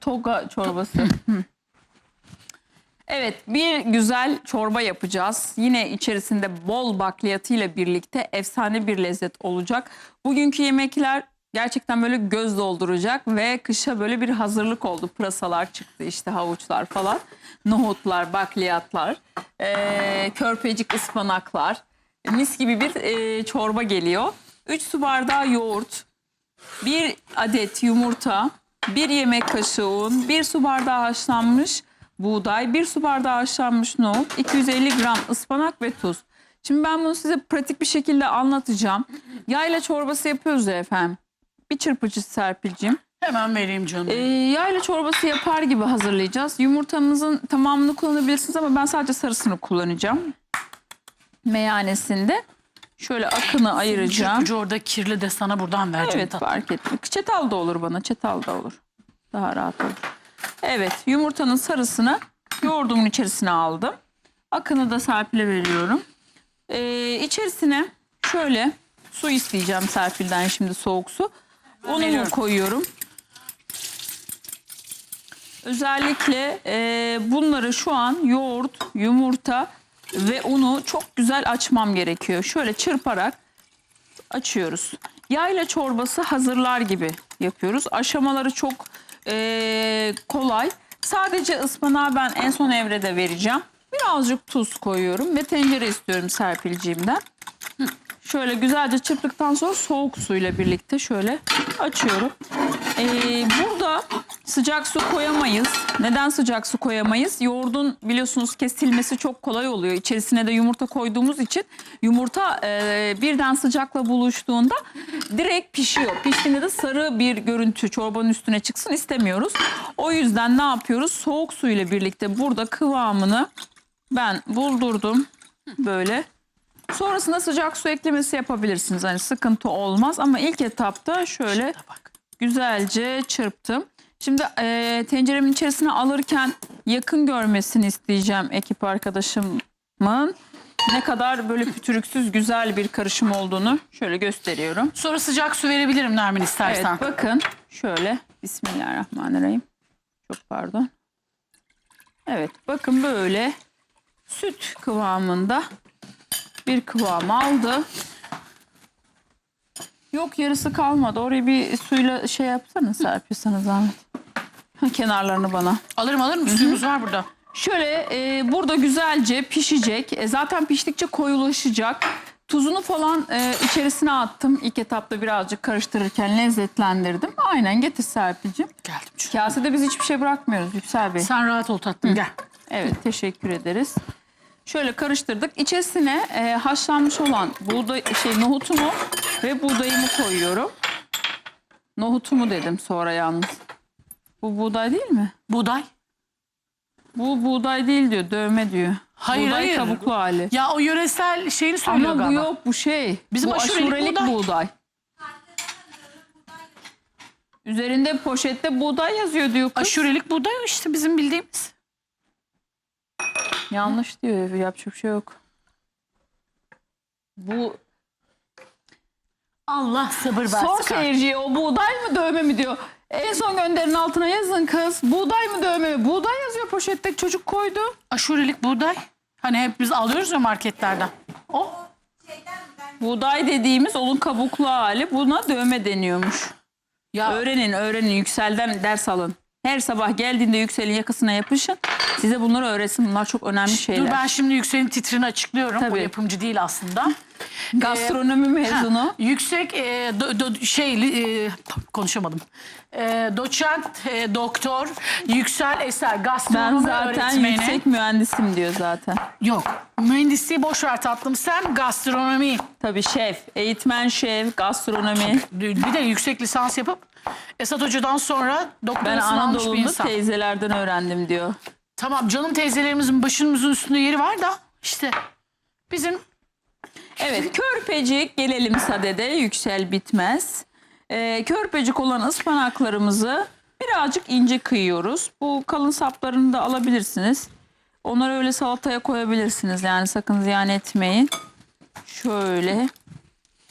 Toga çorbası. Evet bir güzel çorba yapacağız. Yine içerisinde bol bakliyatıyla birlikte efsane bir lezzet olacak. Bugünkü yemekler gerçekten böyle göz dolduracak ve kışa böyle bir hazırlık oldu. Pırasalar çıktı işte havuçlar falan. Nohutlar, bakliyatlar, ee, körpecik ıspanaklar. Mis gibi bir ee, çorba geliyor. 3 su bardağı yoğurt, bir adet yumurta, bir yemek kaşığı un, bir su bardağı haşlanmış buğday, bir su bardağı haşlanmış nohut, 250 gram ıspanak ve tuz. Şimdi ben bunu size pratik bir şekilde anlatacağım. Yayla çorbası yapıyoruz ya efendim. Bir çırpıcı Serpil'cim. Hemen vereyim canım. Ee, yayla çorbası yapar gibi hazırlayacağız. Yumurtamızın tamamını kullanabilirsiniz ama ben sadece sarısını kullanacağım. Meyanesinde. Şöyle akını ayıracağım. Çırpıcı orada kirli de sana buradan vereceğim. Evet tatlım. fark etmiyor. Çatal da olur bana. Çatal da olur. Daha rahat olur. Evet yumurtanın sarısını yoğurdumun içerisine aldım. Akını da Serpil'e veriyorum. Ee, içerisine şöyle su isteyeceğim Serpil'den şimdi soğuk su. Unumu veriyorum. koyuyorum. Özellikle e, bunları şu an yoğurt, yumurta ve unu çok güzel açmam gerekiyor. Şöyle çırparak açıyoruz. Yayla çorbası hazırlar gibi yapıyoruz. Aşamaları çok eee, kolay. Sadece ıspanağı ben en son evrede vereceğim. Birazcık tuz koyuyorum ve tencere istiyorum Serpilciğimden. Hı. Şöyle güzelce çırptıktan sonra soğuk suyla birlikte şöyle açıyorum. Ee, burada sıcak su koyamayız. Neden sıcak su koyamayız? Yoğurdun biliyorsunuz kesilmesi çok kolay oluyor. İçerisine de yumurta koyduğumuz için yumurta e, birden sıcakla buluştuğunda direkt pişiyor. Piştiğinde de sarı bir görüntü çorbanın üstüne çıksın istemiyoruz. O yüzden ne yapıyoruz? Soğuk su ile birlikte burada kıvamını ben buldurdum. Böyle. Sonrasında sıcak su eklemesi yapabilirsiniz. Hani sıkıntı olmaz ama ilk etapta şöyle güzelce çırptım. Şimdi e, tenceremin içerisine alırken yakın görmesini isteyeceğim ekip arkadaşımın. Ne kadar böyle pütürüksüz güzel bir karışım olduğunu şöyle gösteriyorum. Sonra sıcak su verebilirim Nermin Evet istersen. bakın şöyle Bismillahirrahmanirrahim. Çok pardon. Evet bakın böyle süt kıvamında bir kıvam aldı. Yok yarısı kalmadı. Orayı bir suyla şey yapsana Serpil sana zahmet. Kenarlarını bana. Alırım alırım suyumuz var burada. Şöyle e, burada güzelce pişecek. E, zaten piştikçe koyulaşacak. Tuzunu falan e, içerisine attım. İlk etapta birazcık karıştırırken lezzetlendirdim. Aynen getir Serpil'ciğim. Geldim. Kasede biz hiçbir şey bırakmıyoruz Yüksel Bey. Sen rahat ol tatlım gel. Evet teşekkür ederiz. Şöyle karıştırdık. İçerisine e, haşlanmış olan buğday şey nohutumu ve buğdayımı koyuyorum. Nohutumu dedim sonra yalnız. Bu buğday değil mi? Buğday. Bu buğday değil diyor, dövme diyor. Hayır, buğday hayır. kabuklu hali. Ya o yöresel şeyini söylüyor Ama bu galiba. yok bu şey. Bizim bu aşurelik aşurelik buğday. buğday. Üzerinde poşette buğday yazıyor diyor kız. Aşurelik buğday işte bizim bildiğimiz. Yanlış diyor. Yapacak bir şey yok. Bu Allah sabır versin. Sor seyirciye o buğday mı dövme mi diyor. En son gönderin altına yazın kız. Buğday mı dövme mi? Buğday yazıyor poşette çocuk koydu. Aşurelik buğday. Hani hep biz alıyoruz ya marketlerden. O. Buğday dediğimiz onun kabuklu hali. Buna dövme deniyormuş. Ya Öğrenin öğrenin yükselden ders alın. Her sabah geldiğinde yükselin yakasına yapışın. Size bunları öğretsin. Bunlar çok önemli şeyler. dur ben şimdi Yüksel'in titrini açıklıyorum. O Tabii. yapımcı değil aslında. Gastronomi mezunu. Yüksek e, do- do- şey e, konuşamadım. E, doçent, e, doktor, Yüksel Eser Ben gastronomi zaten öğretmeni. yüksek mühendisim diyor zaten. Yok. Mühendisliği boş ver tatlım sen gastronomi. Tabii şef, eğitmen şef, gastronomi. Bir de yüksek lisans yapıp Esat Hoca'dan sonra Ben doktorasını almış bir insan. teyzelerden öğrendim diyor. Tamam canım teyzelerimizin başımızın üstünde yeri var da işte bizim Evet körpecik gelelim sadede yüksel bitmez. Ee, körpecik olan ıspanaklarımızı birazcık ince kıyıyoruz. Bu kalın saplarını da alabilirsiniz. Onları öyle salataya koyabilirsiniz yani sakın ziyan etmeyin. Şöyle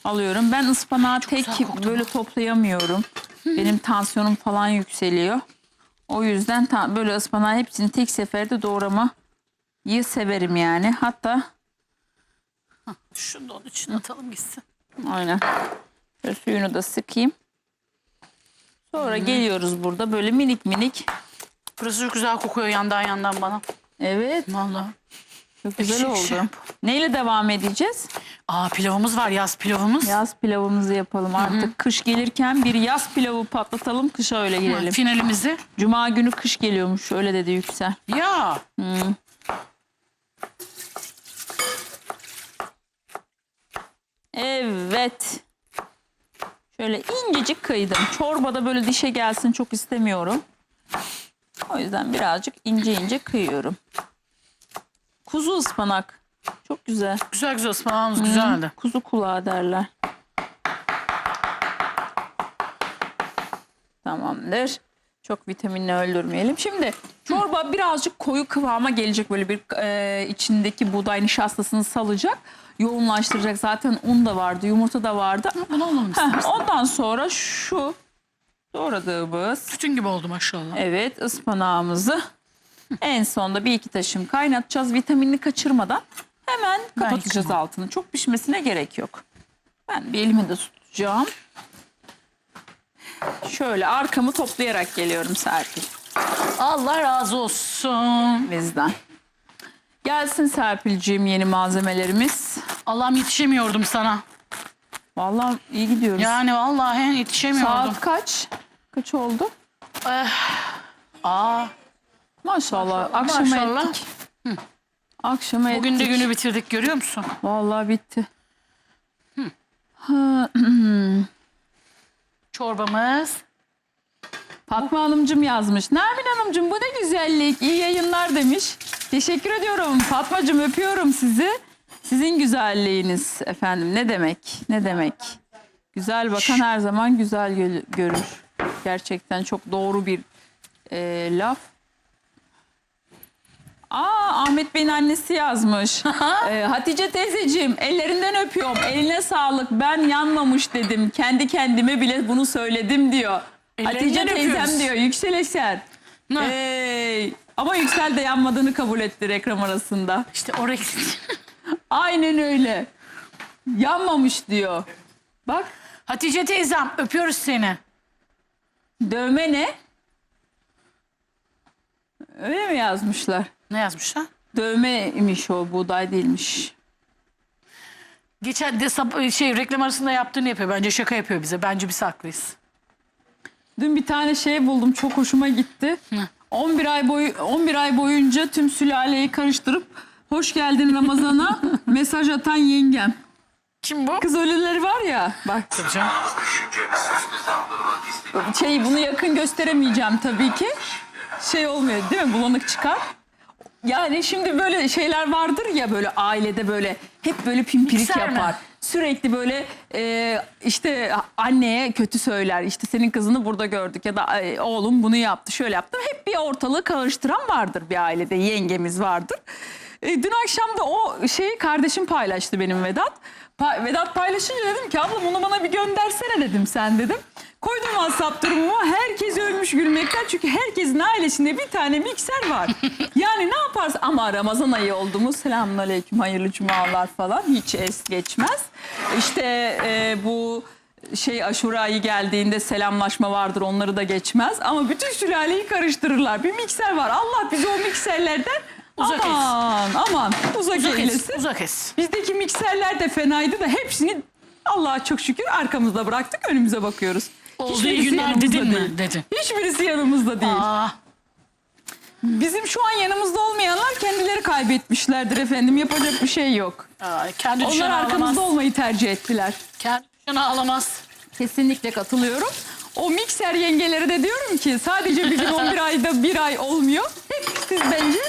alıyorum. Ben ıspanağı tek böyle toplayamıyorum. Benim tansiyonum falan yükseliyor. O yüzden tam böyle ıspanağı hepsini tek seferde doğramayı severim yani. Hatta Şunu da onun içine atalım gitsin. aynen. Şöyle suyunu da sıkayım. Sonra geliyoruz burada böyle minik minik. Burası çok güzel kokuyor yandan yandan bana. Evet Vallahi. Çok güzel oldu. ekşi. Neyle devam edeceğiz? Aa pilavımız var yaz pilavımız. Yaz pilavımızı yapalım artık. Kış gelirken bir yaz pilavı patlatalım. Kışa öyle girelim. Finalimizi. Cuma günü kış geliyormuş. Öyle dedi Yüksel. Ya. Evet. Şöyle incecik kıydım. Çorbada böyle dişe gelsin çok istemiyorum. O yüzden birazcık ince ince kıyıyorum. Kuzu ıspanak. Çok güzel. Güzel güzel ıspanağımız güzeldi. Kuzu kulağı derler. Tamamdır. Çok vitaminini öldürmeyelim. Şimdi çorba birazcık koyu kıvama gelecek. Böyle bir e, içindeki buğday nişastasını salacak. Yoğunlaştıracak. Zaten un da vardı, yumurta da vardı. Bunu alalım Heh, istersen. ondan sonra şu doğradığımız Sütün gibi oldu maşallah. evet ıspanağımızı en sonda bir iki taşım kaynatacağız. Vitaminini kaçırmadan hemen kapatacağız yıkamam. altını. Çok pişmesine gerek yok. Ben bir elimi de tutacağım. Şöyle arkamı toplayarak geliyorum Serpil Allah razı olsun. bizden. Gelsin Serpil'ciğim yeni malzemelerimiz. Allah'ım yetişemiyordum sana. Vallahi iyi gidiyoruz. Yani vallahi yetişemiyordum. Saat kaç? Kaç oldu? Aa, Maşallah. Akşama Maşallah. ettik. Akşama ettik. bugün de günü bitirdik görüyor musun? Vallahi bitti. Çorbamız. Fatma Hanımcığım yazmış. Nermin Hanımcığım bu ne güzellik. İyi yayınlar demiş. Teşekkür ediyorum. Fatmacığım öpüyorum sizi. Sizin güzelliğiniz efendim. Ne demek? Ne demek? Güzel bakan her zaman güzel gö- görür. Gerçekten çok doğru bir e, laf. Aa Ahmet Bey'in annesi yazmış. Ee, Hatice teyzeciğim ellerinden öpüyorum. Eline sağlık. Ben yanmamış dedim. Kendi kendime bile bunu söyledim diyor. Ellerinden Hatice teyzem öpüyoruz. diyor. Yüksel Eser. Ne? Hey. Ama Yüksel de yanmadığını kabul etti reklam arasında. İşte oraya Aynen öyle. Yanmamış diyor. Bak Hatice teyzem öpüyoruz seni. dövme ne? Öyle mi yazmışlar? Ne yazmışlar? Dövmeymiş o buğday değilmiş. Geçen de sab- şey reklam arasında yaptığını yapıyor. Bence şaka yapıyor bize. Bence biz haklıyız. Dün bir tane şey buldum çok hoşuma gitti. 11 ay boyu 11 ay boyunca tüm sülaleyi karıştırıp hoş geldin Ramazan'a mesaj atan yengem. Kim bu? Kız ölüleri var ya bak Canım. şey bunu yakın gösteremeyeceğim tabii ki. Şey olmuyor değil mi bulanık çıkar. Yani şimdi böyle şeyler vardır ya böyle ailede böyle hep böyle pimpirik Mikser mi? yapar. Sürekli böyle e, işte anneye kötü söyler. İşte senin kızını burada gördük ya da "Ay, oğlum bunu yaptı şöyle yaptı. Hep bir ortalığı karıştıran vardır bir ailede yengemiz vardır. E, dün akşam da o şeyi kardeşim paylaştı benim Vedat. Pa- Vedat paylaşınca dedim ki abla bunu bana bir göndersene dedim sen dedim. Koydum WhatsApp durumuma herkes ölmüş gülmekten çünkü herkesin ailesinde bir tane mikser var. yani ne yaparsın ama Ramazan ayı oldu mu selamünaleyküm hayırlı cumalar falan hiç es geçmez. İşte e, bu şey aşure ayı geldiğinde selamlaşma vardır onları da geçmez ama bütün sülaleyi karıştırırlar. Bir mikser var Allah bizi o mikserlerden Uzak aman aman uzak, Uzak eylesin. es. Uzak es. Bizdeki mikserler de fenaydı da hepsini Allah'a çok şükür arkamızda bıraktık önümüze bakıyoruz. Olduğu Hiçbirisi günler yanımızda dedin değil. mi? Dedin. Hiçbirisi yanımızda değil. Aa, Bizim şu an yanımızda olmayanlar kendileri kaybetmişlerdir efendim. Yapacak bir şey yok. aa, kendi Onlar düşen arkamızda ağlamaz. olmayı tercih ettiler. Kendi düşen ağlamaz. Kesinlikle katılıyorum. O mikser yengelere de diyorum ki sadece bizim 11 ayda bir ay olmuyor. Hep siz bence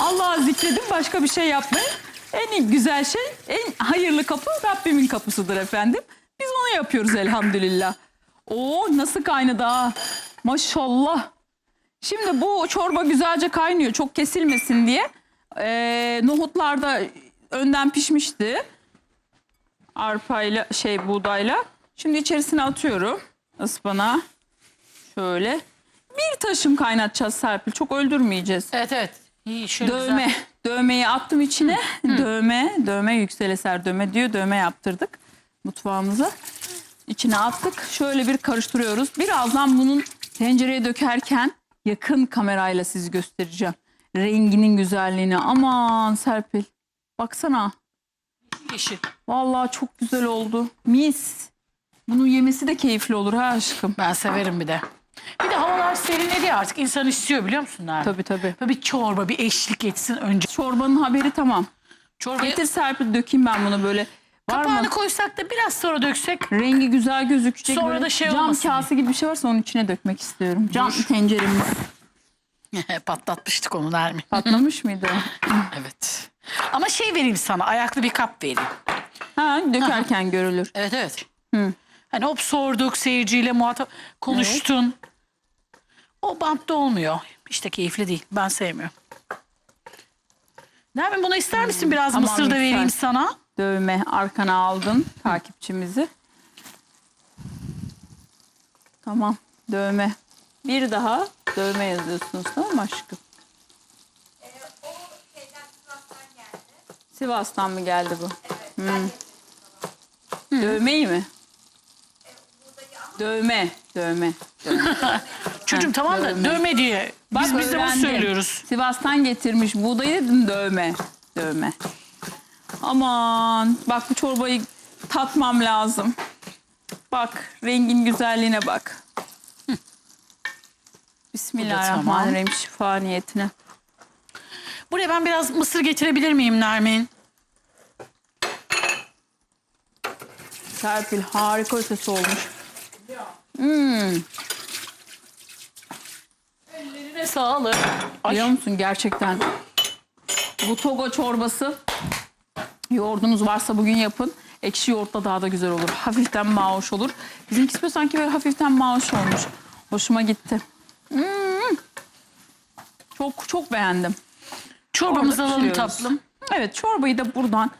Allah'a zikredin başka bir şey yapmayın. En güzel şey, en hayırlı kapı Rabbimin kapısıdır efendim. Biz onu yapıyoruz elhamdülillah. Oo nasıl kaynadı ha. Maşallah. Şimdi bu çorba güzelce kaynıyor çok kesilmesin diye. Ee, nohutlar da önden pişmişti arpayla şey buğdayla. Şimdi içerisine atıyorum ıspanağı. Şöyle bir taşım kaynatacağız Serpil. Çok öldürmeyeceğiz. Evet evet. İyi şöyle Dövme. güzel. Dövmeyi attım içine. Dövme. Dövme yüksel eser dövme diyor. Dövme yaptırdık mutfağımıza. İçine attık. Şöyle bir karıştırıyoruz. Birazdan bunun tencereye dökerken yakın kamerayla sizi göstereceğim. Renginin güzelliğini. Aman Serpil. Baksana. Yeşil. Vallahi çok güzel oldu. Mis. Bunun yemesi de keyifli olur ha aşkım. Ben severim bir de. Bir de havalar serinledi ya artık. İnsan istiyor biliyor musun Nermin? Tabii tabii. Böyle bir çorba, bir eşlik etsin önce. Çorbanın haberi tamam. Çorbayı Getir Serpil dökeyim ben bunu böyle. Var mı? kapağını koysak da biraz sonra döksek. Rengi güzel gözükecek. Sonra böyle da şey Cam olmasın kase gibi bir şey varsa onun içine dökmek istiyorum. Cam tenceremiz Patlatmıştık onu Nermin. patlamış mıydı? Evet. Ama şey vereyim sana, ayaklı bir kap vereyim. Ha dökerken görülür. Evet evet. Hani hop sorduk seyirciyle muhatap konuştun. O bantta olmuyor. İşte keyifli değil. Ben sevmiyorum. Nermin bunu ister misin biraz Tamam, mısır da lütfen. vereyim sana? Dövme arkana aldın takipçimizi. Tamam dövme. Bir daha dövme yazıyorsunuz tamam mı aşkım? O şeyden Sivas'tan geldi. Sivas'tan mı geldi bu? Hmm. Dövmeyi mi? Dövme, dövme. dövme. Çocuğum tamam da dövme. dövme diye. Bak Biz, biz de bunu söylüyoruz. Sivas'tan getirmiş buğdayı dövme. Dövme. Aman bak bu çorbayı tatmam lazım. Bak rengin güzelliğine bak. Bismillahirrahmanirrahim şifa niyetine. Buraya ben biraz mısır getirebilir miyim Nermin? Serpil harika ötesi olmuş. Hmm, Eline sağlık. Biliyor musun gerçekten bu togo çorbası yoğurdunuz varsa bugün yapın. Ekşi yoğurtla daha da güzel olur. Hafiften mahoş olur. Bizimkisi böyle sanki böyle hafiften mahoş olmuş. Hoşuma gitti. Hmm. Çok çok beğendim. çorbamızı Orada alalım pişiriyoruz. tatlım. Evet çorbayı da buradan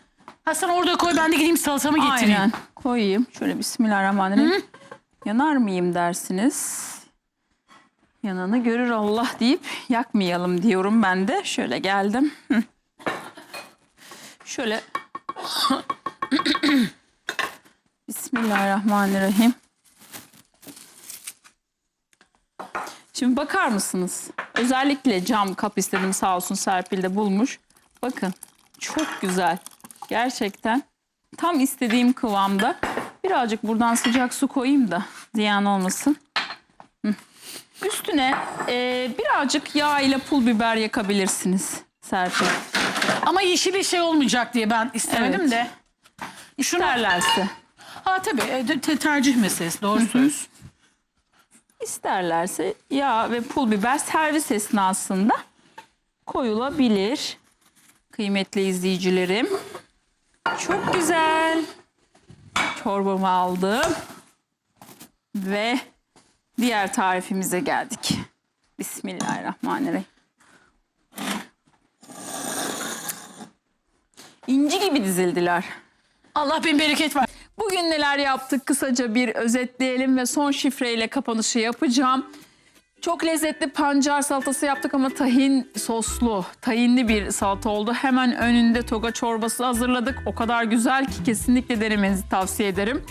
Ha sen orada koy ben de gideyim salatamı getireyim. aynen koyayım. Şöyle bismillahirrahmanirrahim. Yanar mıyım dersiniz. Yananı görür Allah deyip yakmayalım diyorum ben de. Şöyle geldim. Hı. Şöyle Bismillahirrahmanirrahim. Şimdi bakar mısınız? Özellikle cam kap istedim sağ olsun Serpil de bulmuş. Bakın çok güzel. Gerçekten tam istediğim kıvamda. Birazcık buradan sıcak su koyayım da ziyan olmasın. Üstüne e, birazcık yağ ile pul biber yakabilirsiniz Serpil. Ama yeşili şey olmayacak diye ben istemedim Evet. de. Şunu İsterlerse. Ha tabii e, te- tercih meselesi doğru. İsterlerse yağ ve pul biber servis esnasında koyulabilir. Kıymetli izleyicilerim. Çok güzel. Çorbamı aldım. Ve diğer tarifimize geldik. Bismillahirrahmanirrahim. İnci gibi dizildiler. Allah bin bereket ver. Bugün neler yaptık kısaca bir özetleyelim ve son şifreyle kapanışı yapacağım. Çok lezzetli pancar salatası yaptık ama tahin soslu, tahinli bir salata oldu. Hemen önünde toga çorbası hazırladık. O kadar güzel ki kesinlikle denemenizi tavsiye ederim.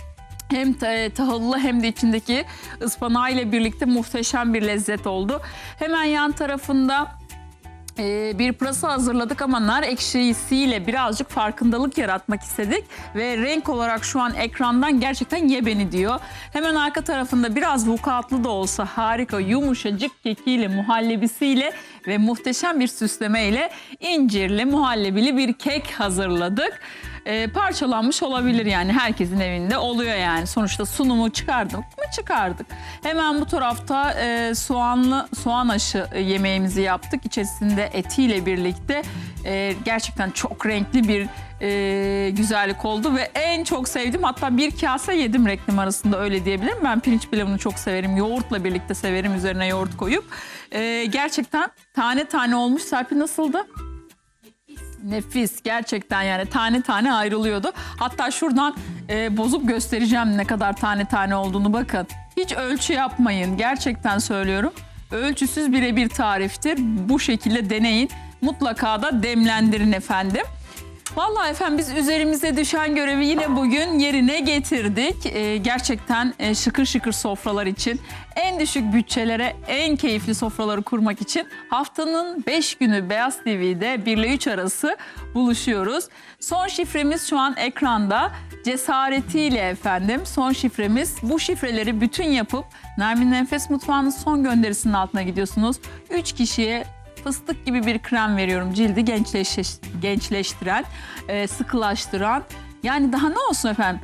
Hem ta- tahıllı hem de içindeki ıspanağı ile birlikte muhteşem bir lezzet oldu. Hemen yan tarafında ee, bir pırasa hazırladık ama nar ekşisiyle birazcık farkındalık yaratmak istedik. Ve renk olarak şu an ekrandan gerçekten ye beni diyor. Hemen arka tarafında biraz vukuatlı da olsa harika yumuşacık kekiyle muhallebisiyle ve muhteşem bir süslemeyle incirli muhallebili bir kek hazırladık. Ee, parçalanmış olabilir yani herkesin evinde oluyor yani. Sonuçta sunumu çıkardık mı çıkardık. Hemen bu tarafta e, soğanlı soğan aşı e, yemeğimizi yaptık. İçerisinde etiyle birlikte e, gerçekten çok renkli bir e, güzellik oldu ve en çok sevdim hatta bir kase yedim reklam arasında öyle diyebilirim. Ben pirinç pilavını çok severim. Yoğurtla birlikte severim üzerine yoğurt koyup. E, gerçekten tane tane olmuş. Serpil nasıldı? Nefis gerçekten yani tane tane ayrılıyordu. Hatta şuradan e, bozup göstereceğim ne kadar tane tane olduğunu bakın. Hiç ölçü yapmayın gerçekten söylüyorum. Ölçüsüz birebir tariftir. Bu şekilde deneyin. Mutlaka da demlendirin efendim. Vallahi efendim biz üzerimize düşen görevi yine bugün yerine getirdik. Ee, gerçekten e, şıkır şıkır sofralar için, en düşük bütçelere en keyifli sofraları kurmak için haftanın 5 günü Beyaz TV'de 1 ile 3 arası buluşuyoruz. Son şifremiz şu an ekranda. Cesaretiyle efendim son şifremiz. Bu şifreleri bütün yapıp Nermin Nefes Mutfağı'nın son gönderisinin altına gidiyorsunuz. 3 kişiye fıstık gibi bir krem veriyorum cildi gençleş, gençleştiren, e, sıkılaştıran. Yani daha ne olsun efendim?